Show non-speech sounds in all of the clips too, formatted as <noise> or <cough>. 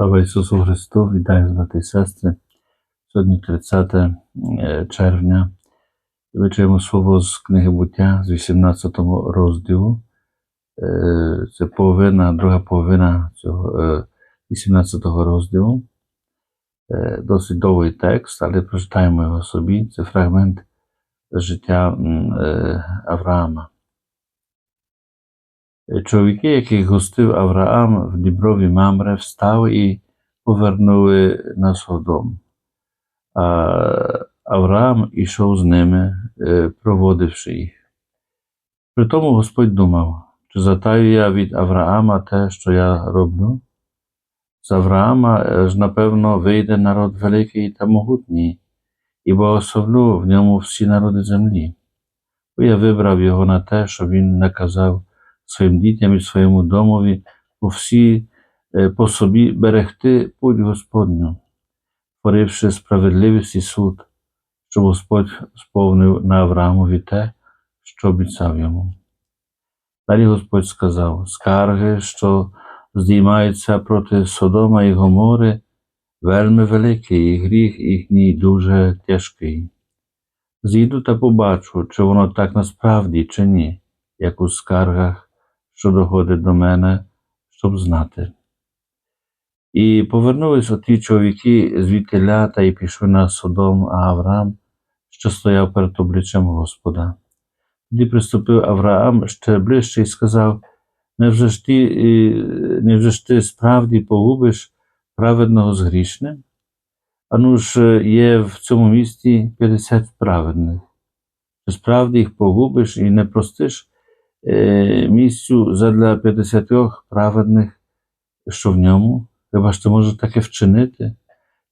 Слава Ісусу Христу, вітаю брати і сестри. Сьогодні 30 е, червня. Чуємо слово з книги буття з 18 розділу. Е, Це половина, друга половина цього е, 18 розділу. Е, Досить довгий текст, але прочитаємо його собі. Це фрагмент життя Авраама. Чоловіки, яких гостив Авраам в Діброві Мамре, встали і повернули на Содом. А Авраам ішов з ними, е, проводивши їх. При тому Господь думав, чи затаю я від Авраама те, що я роблю? З Авраама е, ж, напевно, вийде народ великий та могутній, і благословлю в ньому всі народи землі. Бо я вибрав його на те, що він наказав своїм дітям і своєму домові по всі е, по собі берегти путь Господню, творивши справедливість і суд, щоб Господь сповнив на Авраамові те, що обіцяв йому. Далі Господь сказав: скарги, що здіймаються проти Содома і Гомори, вельми великий, і гріх їхній дуже тяжкий. Зійду та побачу, чи воно так насправді, чи ні, як у скаргах що доходить до мене, щоб знати. І повернулись оті чоловіки звідтиля та й пішли на Содом, Авраам, що стояв перед обличчям Господа. Тоді приступив Авраам ще ближче і сказав: Невже ж ти, е, невже ж ти справді погубиш праведного з грішним? Ану ж є в цьому місті 50 праведних. Чи справді їх погубиш і не простиш е, місцю задля 50 праведних, що в ньому? Хіба ж ти можеш таке вчинити?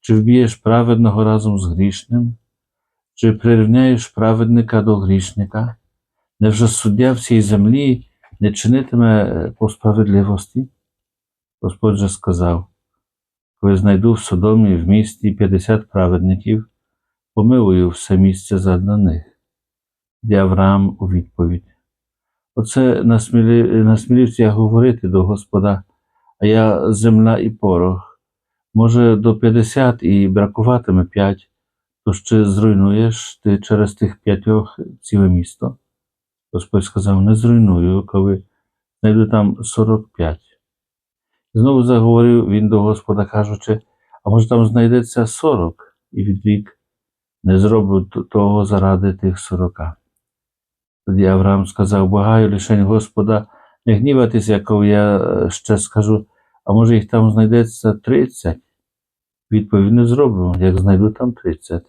Чи вб'єш праведного разом з грішним? Чи прирівняєш праведника до грішника? Невже суддя всій землі не чинитиме е, по справедливості? Господь же сказав, коли знайду в Содомі в місті 50 праведників, помилую все місце задля них. Де Авраам у відповідь. Оце насмілився я говорити до Господа, а я земля і порох. Може, до 50 і бракуватиме 5, то ще зруйнуєш ти через тих п'ятьох ціле місто? Господь сказав: не зруйную, коли знайду там 45. Знову заговорив він до Господа, кажучи, а може там знайдеться 40, і відрік не зроблю того заради тих 40. Тоді Авраам сказав: Благаю лишень Господа, не гніватися, коли я е, ще скажу, а може їх там знайдеться 30. Відповідь не зроблю, як знайду там 30.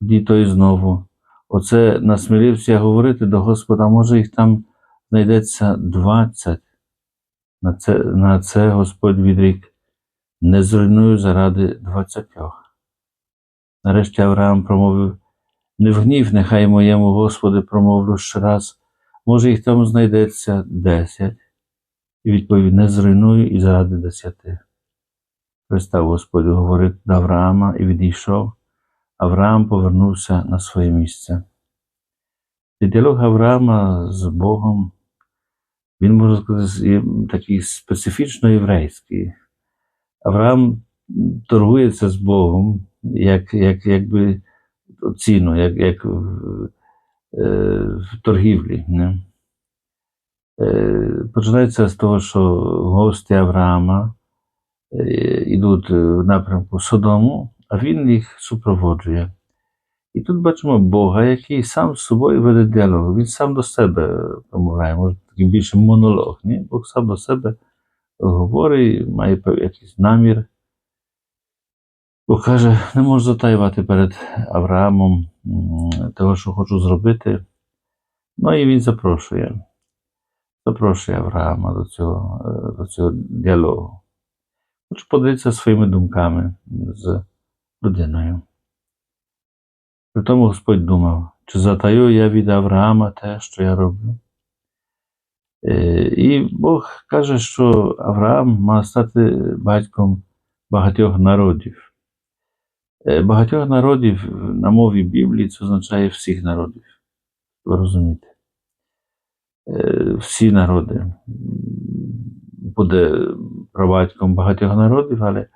Тоді той знову. Оце насмілився я говорити до Господа, може їх там знайдеться 20. На це, на це Господь відрік, не зруйную заради двадцятьох. Нарешті Авраам промовив, не в гнів, нехай моєму Господи промовлю ще раз, може їх там знайдеться десять. І відповів, не зруйную і заради десяти. Пристав Господь говорити до Авраама і відійшов. Авраам повернувся на своє місце. Цей діалог Авраама з Богом, він можна сказати, такий специфічно єврейський. Авраам торгується з Богом, як, як, якби ціну, як як в, е, в торгівлі. Не? Е, Починається з того, що гості Авраама йдуть в напрямку Содому, а він їх супроводжує. І тут бачимо Бога, який сам з собою веде діалог. Він сам до себе промовляє, може такий більше монолог. Ні? Бог сам до себе говорить, має якийсь намір. Бо каже, не можу затаювати перед Авраамом того, що хочу зробити. Ну і він запрошує. Запрошує Авраама до цього до цього діалогу. Хочу подивитися своїми думками з людиною. При тому Господь думав, чи затаю я від Авраама те, що я роблю. І Бог каже, що Авраам має стати батьком багатьох народів. Багатьох народів на мові Біблії це означає всіх народів. Ви розумієте? Всі народи. буде прабатьком багатьох народів, але,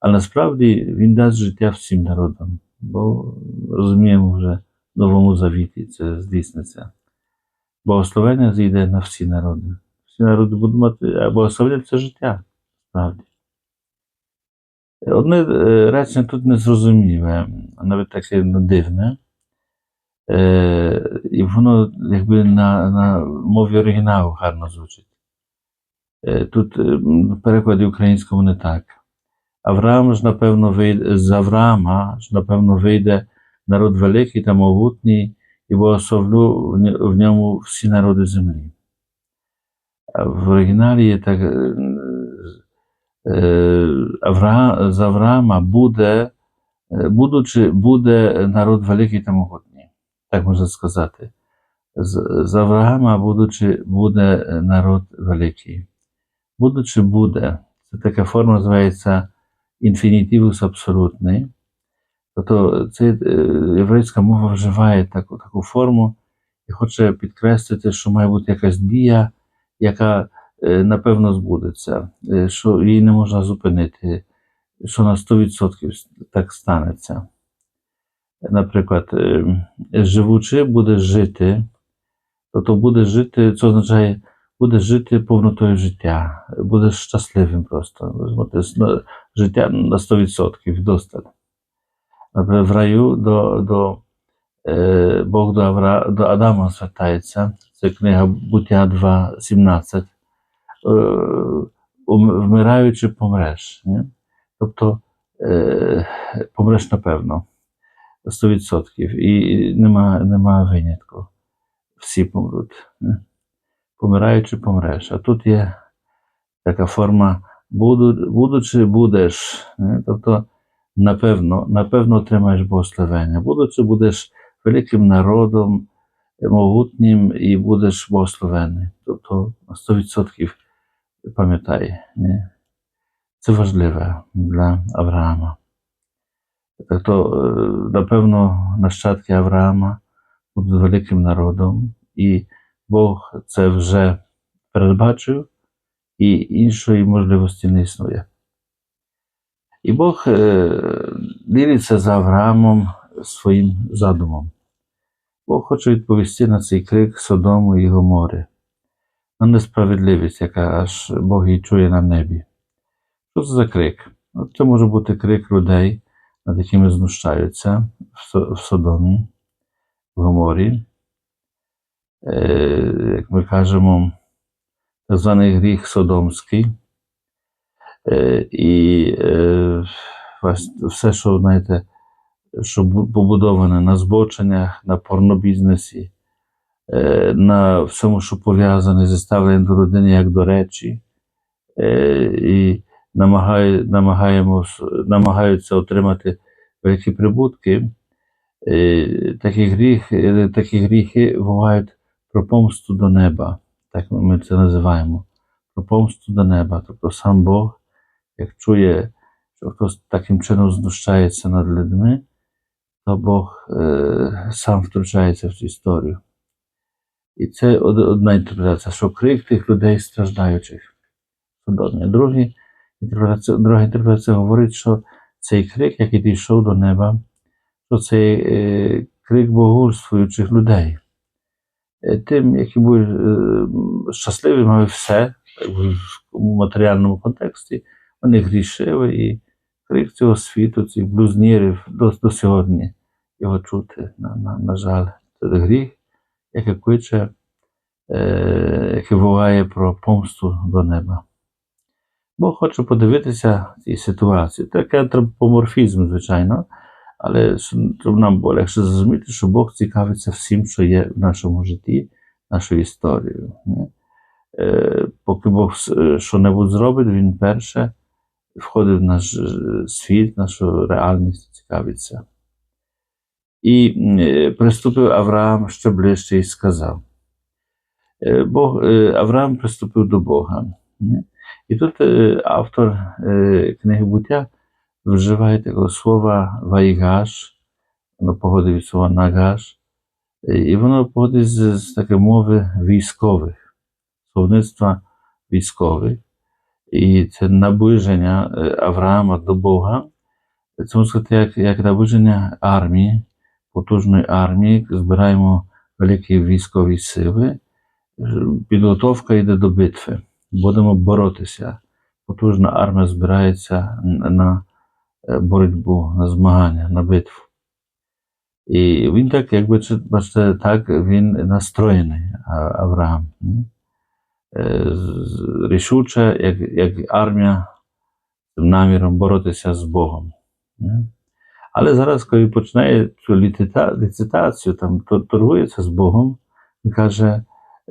але насправді він дасть життя всім народам, бо розуміємо вже в Новому Завіті це здійсниться. Благословення зійде на всі народи. Всі народи будуть мати, а благословення це життя, справді. Одне е, речення тут незрозуміле, навіть таке дивне. Е, і воно якби на, на мові оригіналу гарно звучить. Е, Тут е, в перекладі українському не так. Авраам ж, напевно, вийде, з Авраама ж, напевно, вийде народ великий та могутній, і благословлю в ньому всі народи землі. А в оригіналі є так. Е, Авра, з Авраама буде, е, будучи, буде народ великий та могутній. Так можна сказати. З, з Авраама, будучи, буде народ великий. Будучи буде, це така форма називається інфінітивус абсолютний. Тобто це е, єврейська мова вживає таку, таку форму і хоче підкреслити, що має бути якась дія, яка напевно збудеться, е, що її не можна зупинити, що на 100% так станеться. Наприклад, е, живучи, буде жити, тобто буде жити, це означає, буде жити повнотою життя, буде щасливим просто. Життя на 100% достатньо. Наприклад, в раю до, до е, Бог до, Авра, до Адама звертається. Це книга Буття 2.17. Е, вмираючи помреш. Ні? Тобто е, помреш напевно. 100%. І нема, нема винятку. Всі помруть. ні? Помираючи помреш. А тут є така форма буду, будучи будеш. ні? Тобто напевно, напевно отримаєш благословення. Будучи, будеш великим народом, могутнім і будеш благословений. Тобто на 100% пам'ятай. Це важливе для Авраама. Тобто, напевно, нащадки Авраама будуть великим народом, і Бог це вже передбачив, і іншої можливості не існує. І Бог ділиться з Авраамом своїм задумом. Бог хоче відповісти на цей крик Содому і Гомори, на несправедливість, яка аж Бог її чує на небі. Що це за крик? Ну, Це може бути крик людей, над якими знущаються в Содомі, в Гоморі. Е, Як ми кажемо, так званий гріх Содомський. Е, І е, все, що знаєте, що побудоване на збоченнях, на порнобізнесі, на всьому, що пов'язане зі ставленням до родини як до речі, е, і намагає, намагаємо, намагаються отримати великі прибутки. Е, Такі, гріх, е, такі гріхи бувають про помсту до неба, так ми це називаємо. Про помсту до неба. Тобто сам Бог, як чує, що хтось таким чином знущається над людьми, то Бог е, сам втручається в цю історію. І це одна інтерпретація, що крик тих людей страждаючих. Содомі. Другі інтерпретація, друга інтерпретація говорить, що цей крик, який дійшов до неба, що це е, крик богурствуючих людей. Е, Тим, які були е, щасливі, мали все в матеріальному контексті, вони грішили, і крик цього світу, цих блюзнірів до, до сьогодні його чути, на, на, на жаль. Це гріх, який кличе, е, який волає про помсту до неба. Бог хоче подивитися цій ситуації. Таке антропоморфізм, звичайно, але щоб нам було легше зрозуміти, що Бог цікавиться всім, що є в нашому житті, нашою історією. Е, Поки Бог с- що-небудь зробить, Він перше входить в наш е, світ, нашу реальність, цікавиться. І е, приступив Авраам ще ближче і сказав. Е, Бог, е, Авраам приступив до Бога. І тут автор книги буття вживає такого слова вайгаш, воно походить від слова нагаш, і воно походить з, з такої мови військових, словництва військових. І це наближення Авраама до Бога. Це можна сказати, як, як наближення армії, потужної армії, збираємо великі військові сили. Підготовка йде до битви. Будемо боротися. Потужна армія збирається на е, боротьбу, на змагання, на битву. І він так, якби бачите, так він настроєний, Авраам. Е, Рішуче, як, як армія з наміром боротися з Богом. Але зараз, коли починає цю ліцитацію, там то- торгується з Богом, він каже,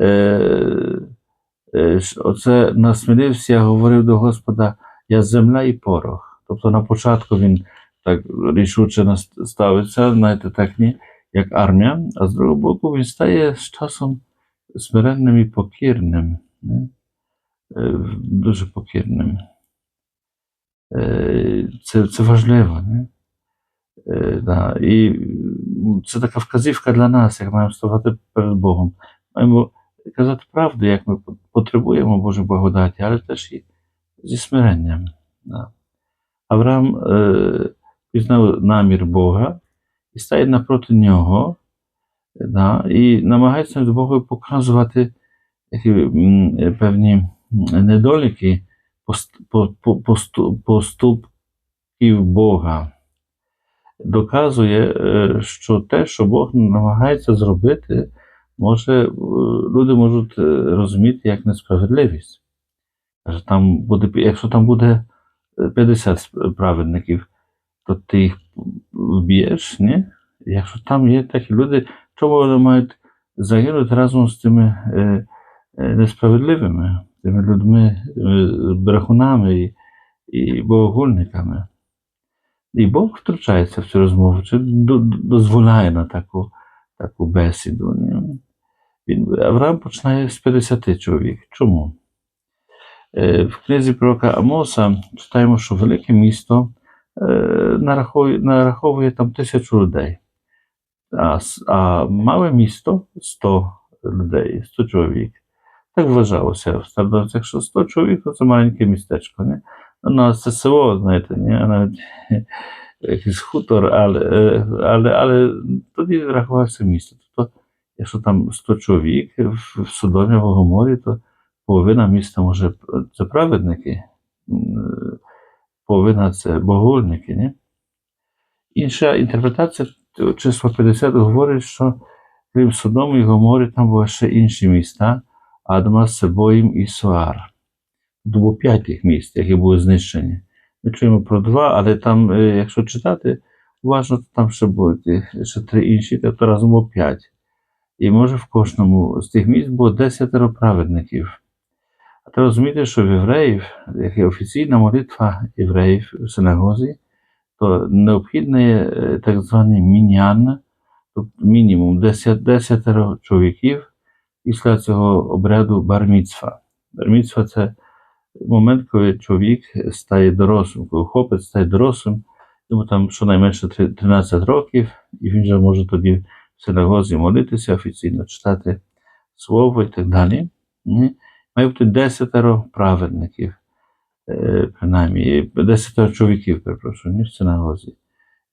е, е, оце насмілився, я говорив до Господа, я земля і порох. Тобто на початку він так рішуче ставиться, знаєте, так ні, як армія, а з другого боку він стає з часом смиренним і покірним. Не? Дуже покірним. Е, Це, це важливо. Не? Е, Да. І це така вказівка для нас, як маємо ставати перед Богом. Маємо казати правду, як ми потребуємо Божої благодаті, але теж і зі смиренням. Да. Авраам е, пізнав намір Бога і стає напроти нього, да, і намагається з Богу показувати які, м, певні м, недоліки пост- по- по- посту- поступків Бога. Доказує, е, що те, що Бог намагається зробити, може, е, люди можуть е, розуміти як несправедливість. Там буде, якщо там буде е, 50 праведників, то ти їх вб'єш, ні? Якщо там є такі люди, чому вони мають загинути разом з тими несправедливими, тими людьми, брехунами і богогульниками? І Бог втручається в цю розмову, чи до- до- дозволяє на таку, таку бесіду. Він, Авраам починає з 50 чоловік. Чому? Е, В книзі пророка Амоса читаємо, що велике місто е, нараховує, нараховує там тисячу людей, а, а мале місто 100 людей, 100 чоловік. Так вважалося в стародавцях, якщо 100 чоловік, то це маленьке містечко. Не? У нас це село, знаєте, ні? навіть <laughs> якийсь хутор, але, але, але тоді рахувався місто. Тобто, якщо там 100 чоловік в, Содомі, в Гоморі, то половина міста може це праведники, половина це богольники. Ні? Інша інтерпретація числа 50 говорить, що крім Содому і Гоморі, там були ще інші міста Адма, Себоїм і Соар. Було п'ять тих які були знищені. Ми чуємо про два, але там, е, якщо читати, уважно, то там ще будуть е, ще три інші, тобто разом було п'ять. І може в кожному з тих міст було десятеро праведників. А треба розуміти, що в євреїв, як є офіційна молитва євреїв в синагозі, то необхідне є е, так званий мінян, тобто мінімум 10, десятеро чоловіків після цього обряду барміцтва. Барміцтва – це момент, коли чоловік стає дорослим, коли хлопець стає дорослим, йому там щонайменше 13 років, і він вже може тоді в синагозі молитися, офіційно читати слово і так далі. Має бути десятеро праведників, е, принаймні, десятеро чоловіків, перепрошую, ні в синагозі.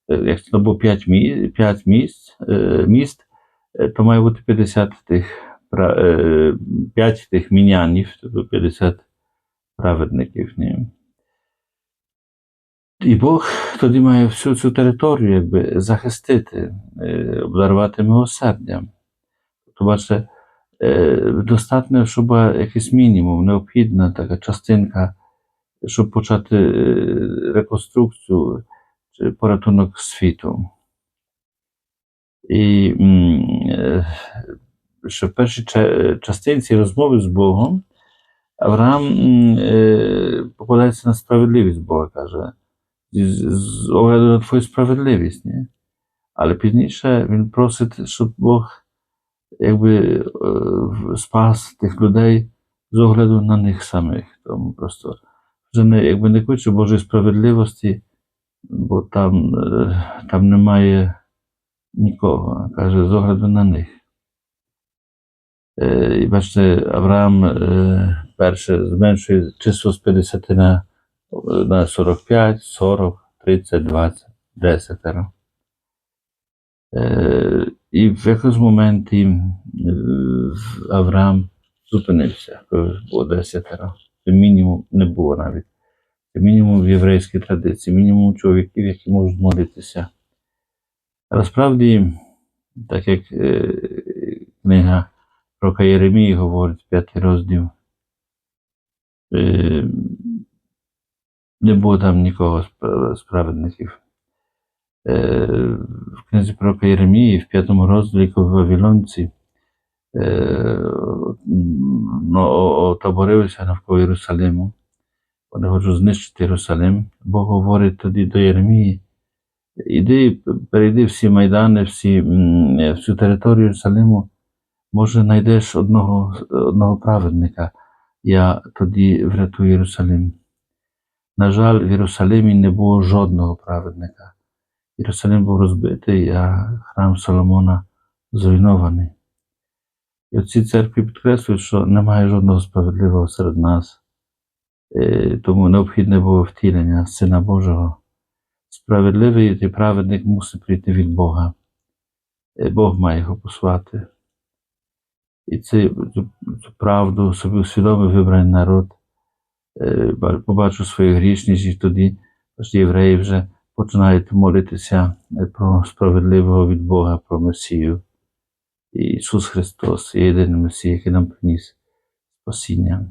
Е, Якщо це було 5, мі, 5 місць, е, міст, е, то має бути 50 тих, е, 5 тих мінянів, тобто 50 праведників. Ні? І Бог тоді має всю цю територію якби, захистити, е, обдарувати милосердям. Тобто, бачите, е, достатньо, щоб якийсь мінімум, необхідна така частинка, щоб почати е, реконструкцію чи порятунок світу. І е, що в першій частинці розмови з Богом Авраам е, покладається на справедливість Бога, каже, з, огляду на твою справедливість. Ні? Але пізніше він просить, щоб Бог якби е, спас тих людей з огляду на них самих. Тому просто вже не, якби не кличе Божої справедливості, бо там, е, там немає нікого. Каже, з огляду на них. Бачите, Авраам перше зменшує число з 50 на, на 45, 40, 30, 20, 10. Е, І в якомусь моменті Авраам зупинився, було 10. Це мінімум не було навіть. Це мінімум в єврейській традиції, мінімум чоловіків, які можуть молитися. Але справді, так як книга Рока Єремії говорить, п'ятий розділ, е, не було там нікого з. Е, в книзі пророка Єремії, в п'ятому розділі, коли Вавилонці е, ну, отоборилися навколо Єрусалиму, вони хочуть знищити Єрусалим. Бог говорить тоді до Єремії, іди, перейди всі майдани, всі, всю територію Єрусалиму, може, знайдеш одного, одного праведника, я тоді врятую Єрусалим. На жаль, в Єрусалимі не було жодного праведника. Єрусалим був розбитий, а храм Соломона зруйнований. І оці церкви підкреслюють, що немає жодного справедливого серед нас. Е, Тому необхідне було втілення Сина Божого. Справедливий і праведник мусить прийти від Бога. Е, Бог має його послати. І цю, цю, цю правду собі усвідомив вибраний народ, е, побачив свою грішність, і тоді євреї вже починають молитися е, про справедливого від Бога, про Месію. Ісус Христос єдиний Месія, який нам приніс спасіння.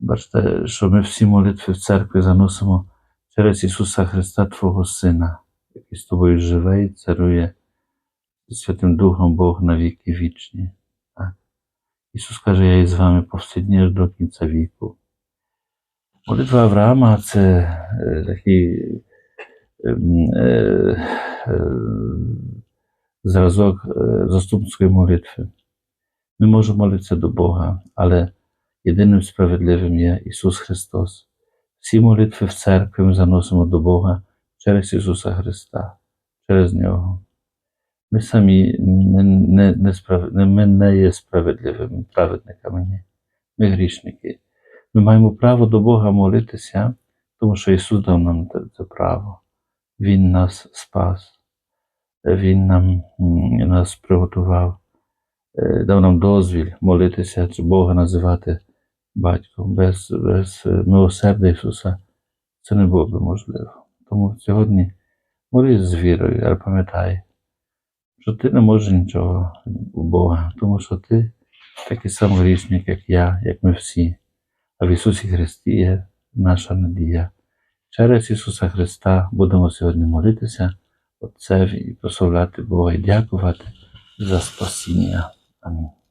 Бачите, що ми всі молитви в церкві заносимо через Ісуса Христа, Твого Сина, який з тобою живе і царує Святим Духом Бог на віки вічні. Ісус каже, я із вами повсякдні аж до кінця віку. Молитва Авраама це е, такий е, е, зразок заступницької молитви. Ми можемо молитися до Бога, але єдиним справедливим є Ісус Христос. Всі молитви в церкві ми заносимо до Бога через Ісуса Христа, через Нього. Ми самі не, не, не, ми не є справедливими праведниками. Ні. Ми грішники. Ми маємо право до Бога молитися, тому що Ісус дав нам це, право. Він нас спас, Він нам, нас приготував, дав нам дозвіл молитися Бога називати батьком. Без, без милосердя Ісуса це не було би можливо. Тому сьогодні молись з вірою, але пам'ятай, що ти не можеш нічого у Бога, тому що ти такий сам грішник, як я, як ми всі. А в Ісусі Христі є наша надія. Через Ісуса Христа будемо сьогодні молитися Отцеві і прославляти Бога і дякувати за спасіння. Амінь.